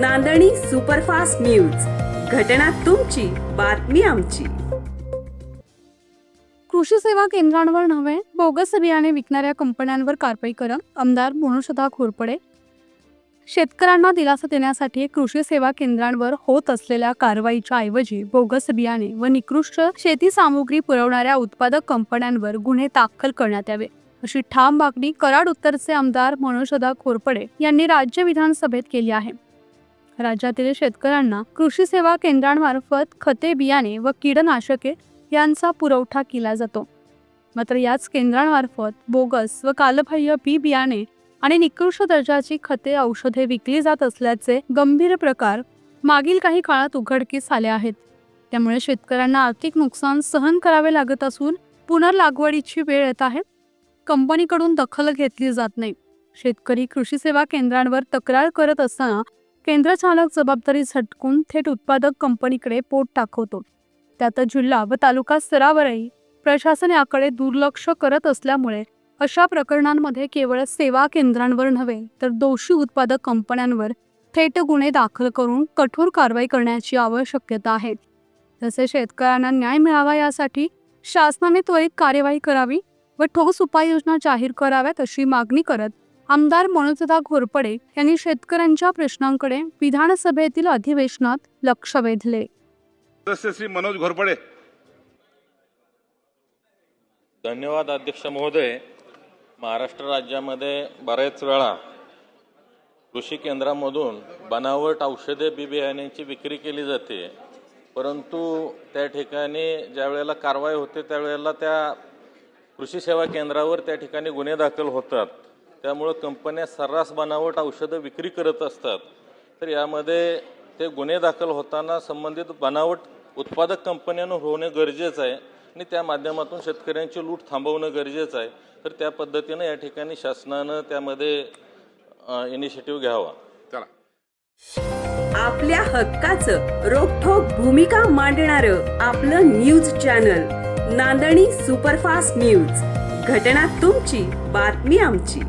नांदणी superfast news. घटना तुमची बातमी आमची. कृषी सेवा केंद्रांवर नव्हे बोगस बियाणे विकणाऱ्या कंपन्यांवर कारवाई करत आमदार मनुषदा घोरपडे शेतकऱ्यांना दिलासा देण्यासाठी कृषी सेवा केंद्रांवर होत असलेल्या कारवाईच्या ऐवजी बोगस बियाणे व निकृष्ट शेती सामुग्री पुरवणाऱ्या उत्पादक कंपन्यांवर गुन्हे दाखल करण्यात यावे अशी ठाम मागणी कराड उत्तरचे आमदार मनोषदा खोरपडे यांनी राज्य विधानसभेत केली आहे. राज्यातील शेतकऱ्यांना कृषी सेवा केंद्रांमार्फत खते बियाणे व कीडनाशके यांचा पुरवठा केला जातो. मात्र याच केंद्रांमार्फत बोगस व कालबाह्य बी बियाणे आणि निकृष्ट दर्जाची खते औषधे विकली जात असल्याचे गंभीर प्रकार मागील काही काळात उघडकीस आले आहेत. त्यामुळे शेतकऱ्यांना आर्थिक नुकसान सहन करावे लागत असून पुनर्लागवडीची वेळ येत आहे. कंपनीकडून दखल घेतली जात नाही. शेतकरी कृषी सेवा केंद्रांवर तक्रार करत असताना केंद्र चालक जबाबदारी झटकून थेट उत्पादक कंपनीकडे पोट टाकवतो. त्यात जिल्हा व तालुका स्तरावरही प्रशासन याकडे दुर्लक्ष करत असल्यामुळे अशा प्रकरणांमध्ये केवळ सेवा केंद्रांवर नव्हे तर दोषी उत्पादक कंपन्यांवर थेट गुन्हे दाखल करून कठोर कारवाई करण्याची आवश्यकता आहे. तसे शेतकऱ्यांना न्याय मिळावा यासाठी शासनाने त्वरित कार्यवाही करावी व ठोस उपाययोजना जाहीर कराव्यात अशी मागणी करत आमदार मनोजदा घोरपडे यांनी शेतकऱ्यांच्या प्रश्नांकडे विधानसभेतील अधिवेशनात लक्ष वेधले. सदस्य श्री मनोज घोरपडे. धन्यवाद अध्यक्ष महोदय. महाराष्ट्र राज्यामध्ये बऱ्याच वेळा कृषी केंद्रामधून बनावट औषधे बी बियाण्यांची विक्री केली जाते. परंतु त्या ठिकाणी ज्या वेळेला कारवाई होते त्यावेळेला त्या कृषी सेवा केंद्रावर त्या ठिकाणी गुन्हे दाखल होतात. त्यामुळं कंपन्या सर्रास बनावट औषधं विक्री करत असतात. तर यामध्ये ते गुन्हे दाखल होताना संबंधित बनावट उत्पादक कंपन्यांना होणे गरजेचं आहे आणि त्या माध्यमातून शेतकऱ्यांची लूट थांबवणं गरजेचं आहे. तर त्या पद्धतीनं या ठिकाणी शासनानं त्यामध्ये इनिशिएटिव्ह घ्यावा. चला. आपल्या हक्काचं रोखोक भूमिका मांडणार आपलं न्यूज चॅनल नांदणी सुपरफास्ट न्यूज. घटना तुमची बातमी आमची.